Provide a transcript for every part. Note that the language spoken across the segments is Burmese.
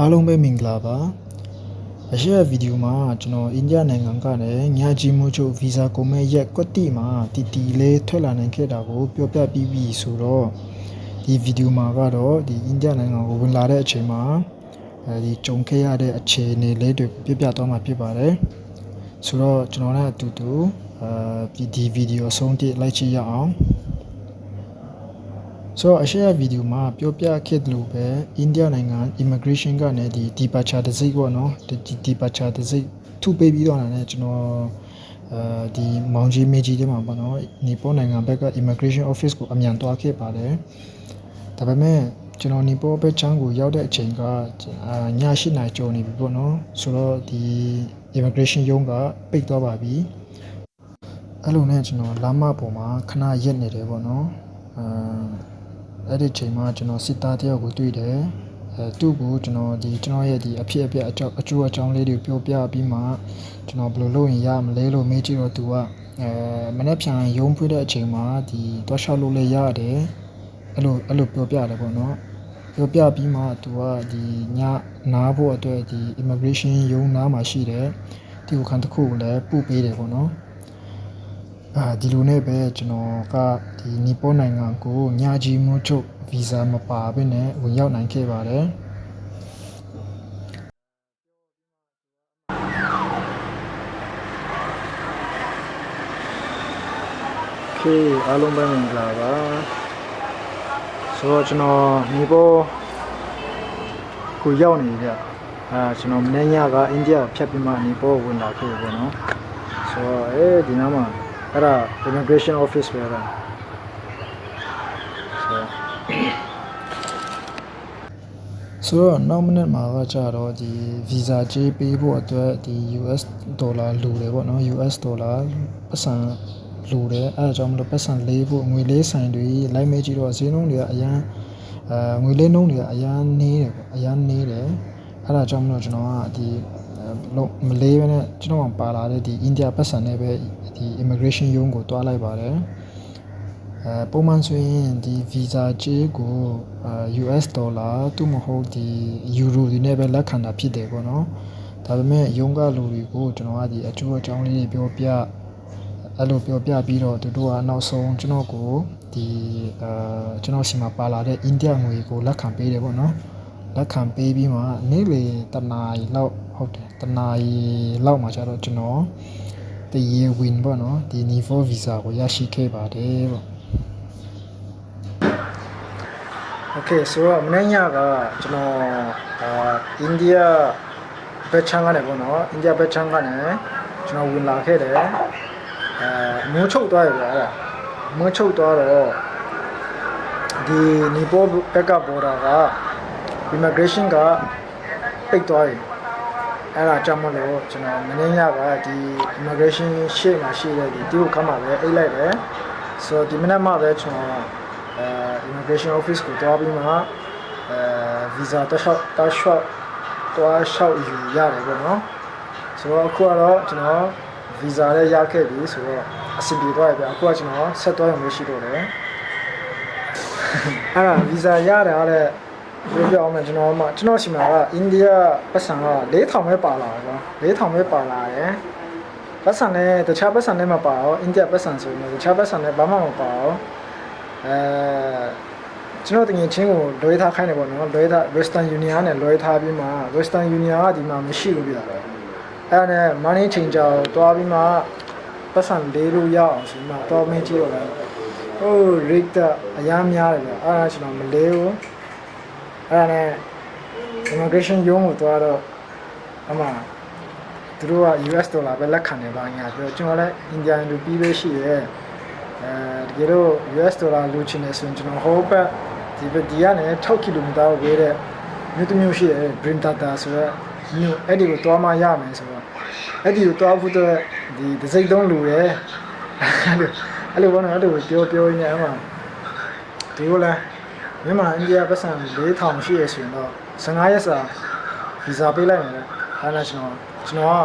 အားလုံးပဲမင်္ဂလာပါအရှိရဗီဒီယိုမှာကျွန်တော်အိန္ဒိယနိုင်ငံကနေညာကြီးမှုချုပ်ဗီဇာကိုမဲ့ရက်ကွက်တီမှာတီတီလေးထွက်လာနိုင်ခဲ့တာကိုပြောပြပြီးပြီဆိုတော့ဒီဗီဒီယိုမှာကတော့ဒီအိန္ဒိယနိုင်ငံကိုဝင်လာတဲ့အချိန်မှာအဲဒီကြုံခဲ့ရတဲ့အခြေအနေလေးတွေပြပြသွားမှာဖြစ်ပါတယ်ဆိုတော့ကျွန်တော်လည်းအတူတူအဲဒီဒီဗီဒီယိုအဆုံးထိလိုက်ကြည့်ရအောင် ဆိုတော့အရှိရဗီဒီယိုမှာပြောပြခဲ့တယ်လို့ပဲအိန္ဒိယနိုင်ငံ immigration ကနေဒီ departure တစ်စိတ်ပေါ့နော်ဒီ departure တစ်စိတ်ထုပေးပြီးတော့လည်းကျွန်တော်အဲဒီမောင်ကြီးမေကြီးတွေမှာပေါ့နော်နေပေါ်နိုင်ငံဘက်က immigration office ကိုအမြန်သွားခဲ့ပါတယ်ဒါပေမဲ့ကျွန်တော်နေပေါ်ဘက်ချမ်းကိုရောက်တဲ့အချိန်ကအာည8နာရီကျော်နေပြီပေါ့နော်ဆိုတော့ဒီ immigration ရုံးကပိတ်သွားပါပြီအဲ့လိုနဲ့ကျွန်တော်လမ်းမပေါ်မှာခဏရက်နေတယ်ပေါ့နော်အာ အဲ့ဒီချိန်မှာကျွန်တော်စစ်သားတယောက်ကိုတွေ့တယ်အဲသူ့ကိုကျွန်တော်ဒီကျွန်တော်ရဲ့ဒီအဖြစ်အပျက်အကြောင်းအကျိုးအကြောင်းလေးတွေပြောပြပြီးမှကျွန်တော်ဘယ်လိုလုပ်ရင်ရမလဲလို့မေးကြည့်တော့သူကအဲမနေ့ပြန်ရုံးဖွင့်တဲ့အချိန်မှာဒီတော့ရှောက်လို့လည်းရတယ်အဲ့လိုအဲ့လိုပြောပြတယ်ပေါ့နော်ပြောပြပြီးမှသူကဒီညနားဖို့အတွက်ဒီ immigration ရုံးနားမှာရှိတယ်ဒီကိုခံတစ်ခုကိုလည်းပို့ပေးတယ်ပေါ့နော် အာဒီလိုနဲ့ပဲကျွန်တော်ကဒီနီပေါနိုင်ငံကိုညာကြီးမှုချုပ်ဗီဇာမပါဘဲနဲ့ဝင်ရောက်နိုင်ခဲ့ပါတယ်โอเคအားလုံးပဲမင်္ဂလာပါဆိုတော့ကျွန်တော်နီပေါကိုရောက်နေကြအာကျွန်တော်မနေ့ညကအိန္ဒိယကိုဖြတ်ပြီးမှနီပေါကိုဝင်လာခဲ့တယ်ပေါ့နော်ဆိုတော့အဲဒီနားမှာ အဲ့ဒါ immigration office ပဲအဲ့ဒါဆိုတော့နောက်မိနစ်မှာကကြတော့ဒီ visa ကြေးပေးဖို့အတွက်ဒီ US ဒေါ်လာလိုတယ်ပေါ့နော် US ဒေါ်လာပတ်စံလိုတယ်အဲ့ဒါကြောင့်မလို့ပတ်စံလေးဖို့ငွေလေးဆိုင်တွေလိုက်မေးကြည့်တော့ဈေးနှုန်းတွေကအရန်အဲငွေလေးနှုန်းတွေကအရန်နေတယ်ပေါ့အရန်နေတယ်အဲ့ဒါကြောင့်မလို့ကျွန်တော်ကဒီ လုံးမလေးပဲနဲ့ကျွန်တော်ကပါလာတဲ့ဒီအိန္ဒိယပတ်စံနဲ့ပဲဒီ immigration ရုံးကိုတွားလိုက်ပါတယ်အဲပုံမှန်ဆိုရင်ဒီ visa ကြေးကိုအာ US ဒေါ်လာသူမဟုတ်ဒီ euro ဒီနဲ့ပဲလက်ခံတာဖြစ်တယ်ပေါ့နော်ဒါပေမဲ့ရုံးကလူတွေကိုကျွန်တော်ကဒီအကျိုးအကြောင်းလေးတွေပြောပြအဲ့လိုပြောပြပြီးတော့သူတို့ကနောက်ဆုံးကျွန်တော်ကိုဒီအာကျွန်တော်စီမှာပါလာတဲ့အိန္ဒိယငွေကိုလက်ခံပေးတယ်ပေါ့နော်လက်ခံပေးပြီးမှနေ့လေတနာရီလောက် ဟုတ်တယ်တနာရီလောက်မှကျတော့ကျွန်တော်တရေဝင်ပေါ့နော်ဒီ niveau visa ကိုရရှိခဲ့ပါတယ်ပေါ့ Okay ဆိုတော့မနေ့ညကကျွန်တော်အာအိန္ဒိယဘက်ချမ်းကနေပေါ့နော်အိန္ဒိယဘက်ချမ်းကနေကျွန်တော်ဝင်လာခဲ့တယ်အဲမိုးချုပ်သွားရပြအဲ့ဒါမိုးချုပ်သွားတော့ဒီနီပေါဘက်ကဘော်ဒါက immigration ကပိတ်သွားပြီ အဲ့ဒါကြောင့်မလို့ကျွန်တော်မင်းညကဒီ immigration ရှေ့မှာရှိတဲ့ဒီတီကိုကမ်းမှာပဲအိတ်လိုက်တယ်ဆိုတော့ဒီမနေ့မှပဲကျွန်တော်အဲ immigration office ကိုတွားပြီးမှအဲ visa တက်လျှောက်တက်လျှောက်တွားလျှောက်ယူရတယ်ပေါ့နော်ဆိုတော့အခုကတော့ကျွန်တော် visa လည်းရခဲ့ပြီဆိုတော့အဆင်ပြေသွားပြီဗျအခုကကျွန်တော်ဆက်သွားရုံပဲရှိတော့တယ်အဲ့ဒါ visa ရတယ်အဲ့ဒါ ပြောပြအောင်မယ်ကျွန်တော်မှကျွန်တော်စီမှာကအိန္ဒိယပတ်စံက4000ပဲပါလာတယ်ကွာ4000ပဲပါလာတယ်ပတ်စံနဲ့တခြားပတ်စံနဲ့မပါတော့အိန္ဒိယပတ်စံဆိုရင်တခြားပတ်စံနဲ့ဘာမှမပါတော့အဲကျွန်တော်တကယ်ချင်းကိုလွှဲထားခိုင်းတယ်ပေါ့နော်လွှဲထား Western Union နဲ့လွှဲထားပြီးမှ Western Union ကဒီမှာမရှိဘူးပြတယ်အဲ့ဒါနဲ့ money change ကိုတွားပြီးမှပတ်စံလေးလို့ရအောင်ဆိုမှတွားမင်းကြည့်တော့လည်းဟို rate အများများတယ်ဗျအဲ့ဒါကျွန်တော်မလေးဘူး အဲ့ဒါနဲ့ immigration ရုံးကိုသွားတော့အမှသူတို့က US ဒေါ်လာပဲလက်ခံနေပါညာပြောကျွန်တော်လည်း Indian rupee ပဲရှိရဲအဲဒီလို US ဒေါ်လာလိုချင်နေဆိုရင်ကျွန်တော်ဟိုဘက်ဒီဘက်ဒီကနေ6ကီလိုမီတာဝေးတဲ့မြို့တစ်မြို့ရှိတယ် Dream Tata ဆိုတော့မြို့အဲ့ဒီကိုသွားမှရမယ်ဆိုတော့အဲ့ဒီကိုသွားဖို့တော့ဒီတစ်စိတ်သုံးလူရဲအဲ့လိုအဲ့လိုဘောနော်အဲ့လိုပြောပြောရင်းနဲ့အမှဒီကိုလည်း မြန်မာအိန္ဒိယပတ်စံ4000ရှိရဆိုရင်တော့15ရက်စာဗီဇာပေးလိုက်ရတယ်အဲဒါကျွန်တော်ကျွန်တော်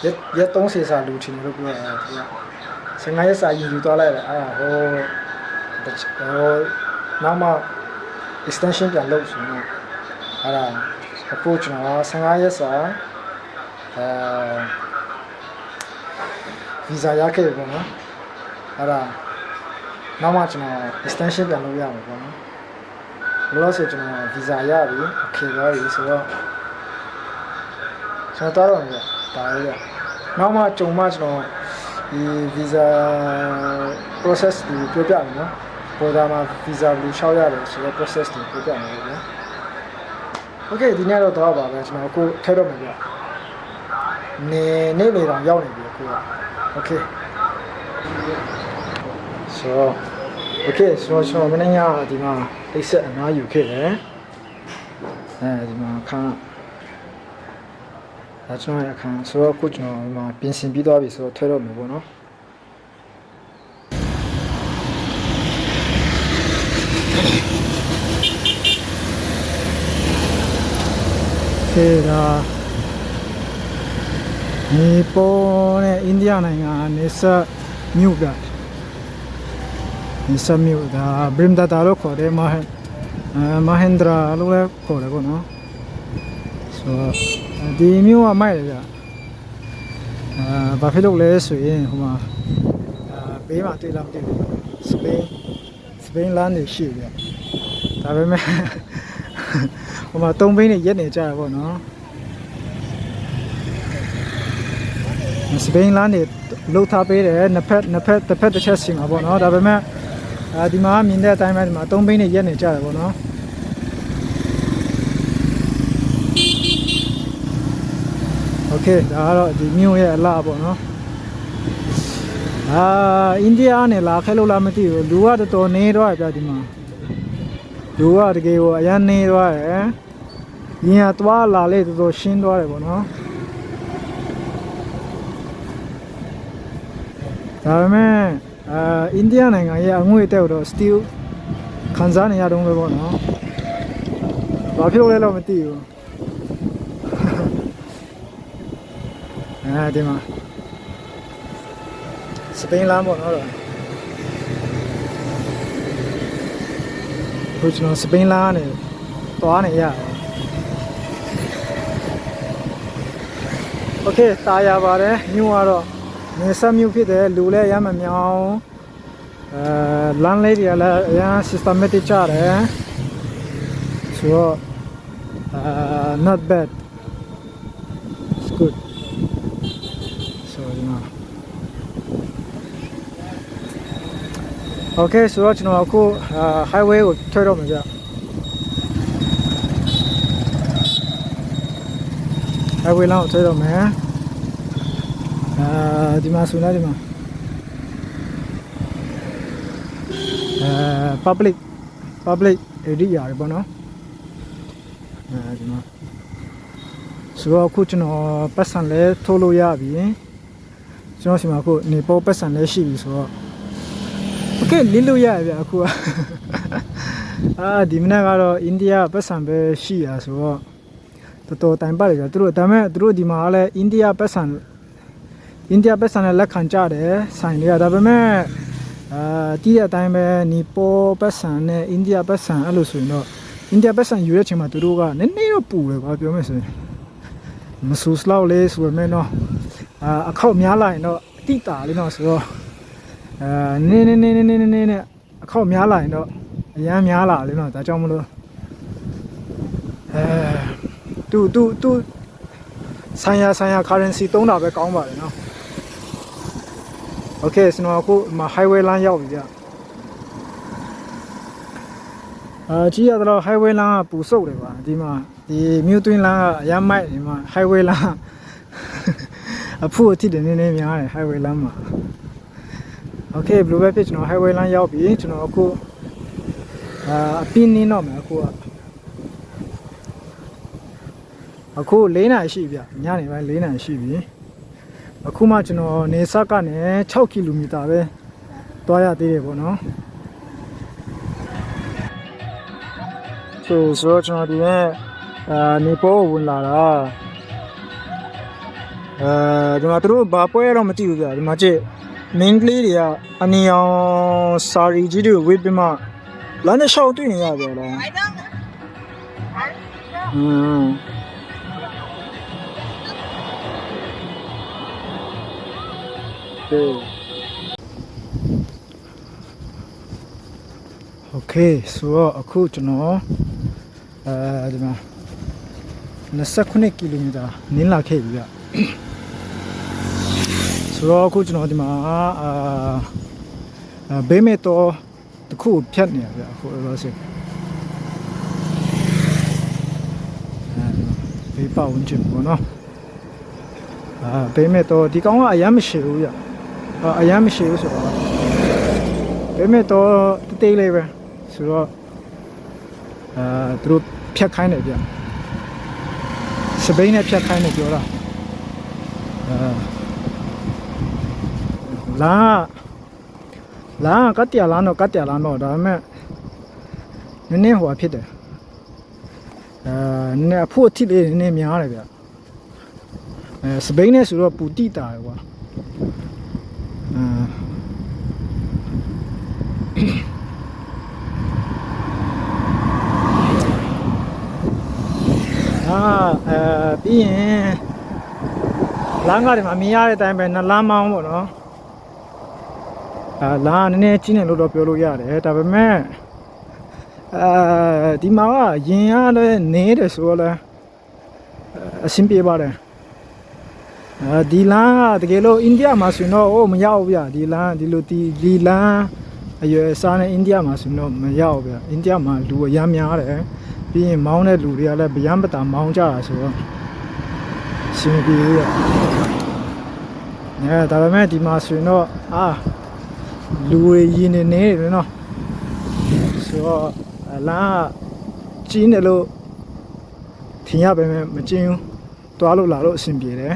ကရက်ရက်30စာလူချင်တယ်လို့ပြောရတယ်သူက15ရက်စာယူယူသွားလိုက်တယ်အဲဒါဟိုဟိုနောက်မှ extension ပြန်လုပ်ဆိုတော့အဲဒါအခုကျွန်တော်15ရက်စာအဲဗီဇာရခဲ့ပြီပေါ့နော်အဲ့ဒါနောက်မှကျွန်တော် extension ပြန်လုပ်ရမှာပေါ့နော် ဘလို့ဆိုကျွန်တော်ဗီဇာရပြီအခေသွားပြီဆိုတော့ကျွန်တော်တော့တယ်ဒါရယ်နောက်မှကြုံမှကျွန်တော်ဒီဗီဇာ process ကိုပြောပြမယ်နော်ပေါ်သားမှာ visa ဘယ်လိုလျှောက်ရတယ်ဆိုတော့ process ကိုပြောပြမယ်ဗျာ Okay ဒီနေ့တော့တော့ပါပဲကျွန်တော်အခုထဲတော့မယ်ဗျာနေနေလေတော့ရောက်နေပြီအခုက Okay ဆိုတော့ โอเคဆိုတော့ကျွန်တော်မနေ့ညဒီမှာအိတ်ဆက်အနားယူခဲ့တယ်အဲဒီမှာခန်းဒါကျွန်တော်ရခန်းဆိုတော့အခုကျွန်တော်ဒီမှာပြင်ဆင်ပြီးသွားပြီဆိုတော့ထဲတော့မယ်ပေါ့နော်ခေတာနေပေါ်နဲ့အိန္ဒိယနိုင်ငံနေဆက်မြို့က နေဆက်မြို့ဒါဘရင်ဒါတာလို့ခေါ်တယ်မဟန်အဲမဟင်ဒရာလို့လည်းခေါ်တယ်ပေါ့နော်ဆိုတော့ဒီမြို့ကမိုက်တယ်ဗျအာဘာဖြစ်လို့လဲဆိုရင်ဟိုမှာအာဘေးမှာတွေ့လားမသိဘူးစပိန်စပိန်လမ်းနေရှိဗျဒါပေမဲ့ဟိုမှာသုံးဘိန်းနဲ့ရက်နေကြရပေါ့နော်စပိန်လမ်းနေလှုပ်ထားပေးတယ်နှစ်ဖက်နှစ်ဖက်တစ်ဖက်တစ်ချက်စီမှာပေါ့နော်ဒါပေမဲ့ အဲဒီမှာမြင်တဲ့အတိုင်းပဲဒီမှာသုံးဘိန်းနဲ့ရက်နေကြရပေါ့နော်โอเคဒါကတော့ဒီမြို့ရဲ့အလားပေါ့နော်အာအိန္ဒိယနဲ့လာခဲလို့လားမသိဘူးလူကတော်တော်နေတော့ပြဒီမှာလူကတကယ်ကိုအရန်နေသွားတယ် ရင်ကသွားလာလေတော်တော်ရှင်းသွားတယ်ပေါ့နော်ဒါပေမဲ့ အာအိန္ဒိယနိုင်ငံရဲ့အငွေတက်တော့ still ခံစားနေရတော့ပဲပေါ့နော်ဘာဖြစ်လို့လဲတော့မသိဘူးအဲဒီမှာစပိန်လမ်းပေါ့နော်တော့ခုကျွန်တော်စပိန်လမ်းကနေသွားနေရတယ် โอเคตายရပါတယ်မြို့ကတော့ နေဆက်မြို့ဖြစ်တယ်လူလည်းရမ်းမမြောင်းအဲလမ်းလေးတွေကလည်းအရင် systematic ကြတယ်ဆိုတော့အာ not bad it's good so ဒီမှာ Okay ဆိုတော့ကျွန်တော်အခုအာ highway ကိုထွက်တော့မှာကြ highway လောက်ထွက်တော့မယ် အာဒီမှာဆိုနေဒီမှာအဲ public public area တွေပေါ့နော်အဲဒီမှာဆိုတော့အခုကျွန်တော်ပတ်စံလဲထိုးလို့ရပြီကျွန်တော်စီမှာအခုနေပေါ်ပတ်စံလဲရှိပြီဆိုတော့ Okay လင်းလို့ရပြီအခုကအာဒီမနက်ကတော့အိန္ဒိယပတ်စံပဲရှိရဆိုတော့တော်တော်တိုင်ပါတယ်ဗျာသူတို့ဒါပေမဲ့သူတို့ဒီမှာလည်းအိန္ဒိယပတ်စံ အိန္ဒိယပတ်စံနဲ့လက်ခံကြတယ်ဆိုင်တွေကဒါပေမဲ့အာတီးတဲ့အတိုင်းပဲနီပေါ်ပတ်စံနဲ့အိန္ဒိယပတ်စံအဲ့လိုဆိုရင်တော့အိန္ဒိယပတ်စံယူတဲ့ချိန်မှာသူတို့ကနည်းနည်းတော့ပူတယ်ကွာပြောမယ်ဆိုရင်မဆူစလောက်လေးဆိုပေမဲ့တော့အာအခောက်များလာရင်တော့အတိတာလေးတော့ဆိုတော့အာနည်းနည်းနည်းနည်းနည်းနည်းနဲ့အခောက်များလာရင်တော့အရန်များလာလေးတော့ဒါကြောင့်မလို့အဲတူတူတူဆိုင်ရာဆိုင်ရာ currency သုံးတာပဲကောင်းပါတယ်နော် Okay ကျွန်တော်အခုဒီမှာ highway လမ်းရောက်ပြီကြအာကြည့်ရတော့ highway လမ်းကပူဆုပ်တယ်ပါဒီမှာဒီမြို့တွင်းလမ်းကအရမ်းမိုက်ဒီမှာ highway လမ်းအဖို့အထိတယ်နည်းနည်းများတယ် highway လမ်းမှာ Okay ဘယ်လိုပဲဖြစ်ကျွန်တော် highway လမ်းရောက်ပြီကျွန်တော်အခုအာအပြင်းနင်းတော့မယ်အခုကအခု၄နာရီရှိပြီဗျညနေပိုင်း၄နာရီရှိပြီ အခုမှကျွန်တော်နေဆက်ကနေ6ကီလိုမီတာပဲသွားရသေးတယ်ပေါ့နော်ဆိုဆိုတော့ကျွန်တော်ဒီနေ့အာနေပေါ်ကိုဝင်လာတာအဲဒီမှာသူတို့ဘာပွဲတော့မသိဘူးဗျဒီမှာကြည့်မင်းကလေးတွေကအနီအောင်စာရီကြီးတွေဝေးပြီးမှလမ်းတစ်လျှောက်တွေ့နေရပြန်လား I don't. I don't. อืม โอเคဆိုတော့အခုကျွန်တော်အဲဒီမှာ29ကီလိုမီတာနင်းလာခဲ့ပြီဗျဆိုတော့အခုကျွန်တော်ဒီမှာအာအာဘေးမဲ့တော့တစ်ခုကိုဖြတ်နေရဗျအခုလောဆယ်အဲဒီဘေးပဝန်းကျင်ပေါ့နော်အာဘေးမဲ့တော့ဒီကောင်ကအရမ်းမရှိဘူးဗျ အာအရမ်းမရှိဘူးဆိုတော့ဘေးမဲ့တော့တိတ်လေးပဲဆိုတော့အာသူတို့ဖြတ်ခိုင်းတယ်ဗျစပိန်နဲ့ဖြတ်ခိုင်းတယ်ပြောတာအာလာလာကတ်တရလာတော့ကတ်တရလာတော့ဒါပေမဲ့နည်းနည်းဟိုဖြစ်တယ်အာနည်းနည်းအဖို့အထိလေးနည်းနည်းများတယ်ဗျအဲစပိန်နဲ့ဆိုတော့ပူတိတာကွာ အာအာအဲပြီးရင်လမ်းကားတွေမှာမြင်ရတဲ့အတိုင်းပဲနလမ်းမောင်းပေါ့နော်အာလမ်းကနည်းနည်းကြီးနေလို့တော့ပြောလို့ရတယ်ဒါပေမဲ့အာဒီမှာကရင်ရလည်းနေတယ်ဆိုတော့လည်းအဆင်ပြေပါတယ်အဲ ဒီလမ်းကတကယ်လို့အိန္ဒိယမှာဆိုရင်တော့အိုးမရောက်ဘူးဗျဒီလမ်းဒီလိုဒီဒီလမ်းအရွယ်စားနေအိန္ဒိယမှာဆိုရင်တော့မရောက်ဘူးဗျအိန္ဒိယမှာလူအများများတယ်ပြီးရင်မောင်းတဲ့လူတွေကလည်းဗျမ်းပတာမောင်းကြတာဆိုတော့အဆင်ပြေဘူးဗျအဲဒါပေမဲ့ဒီမှာဆိုရင်တော့အာလူတွေရင်းနေနေတယ်နော်ဆိုတော့အလားကြီးနေလို့ထင်ရပါမယ်မကျင်းဘူးတွားလို့လာလို့အဆင်ပြေတယ်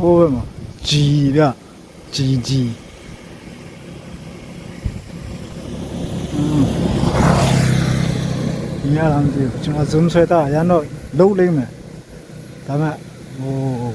ဟိုးပဲမကြီးဗျကြီးကြီးညလာမသိဘူးကျွန်တော် zoom ဆွဲတာရန်တော့လုံးလိမ့်မယ်ဒါပေမဲ့ဟို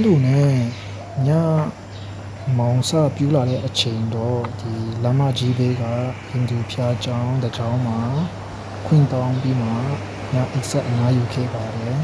အဲ့လိုနဲ့ညမောင်စပြူလာတဲ့အချိန်တော့ဒီလမ်းမကြီးဘေးကဟိန္ဒူဖျားကျောင်းတစ်ကျောင်းမှာခွင့်တောင်းပြီးမှည exit အနားယူခဲ့ပါတယ်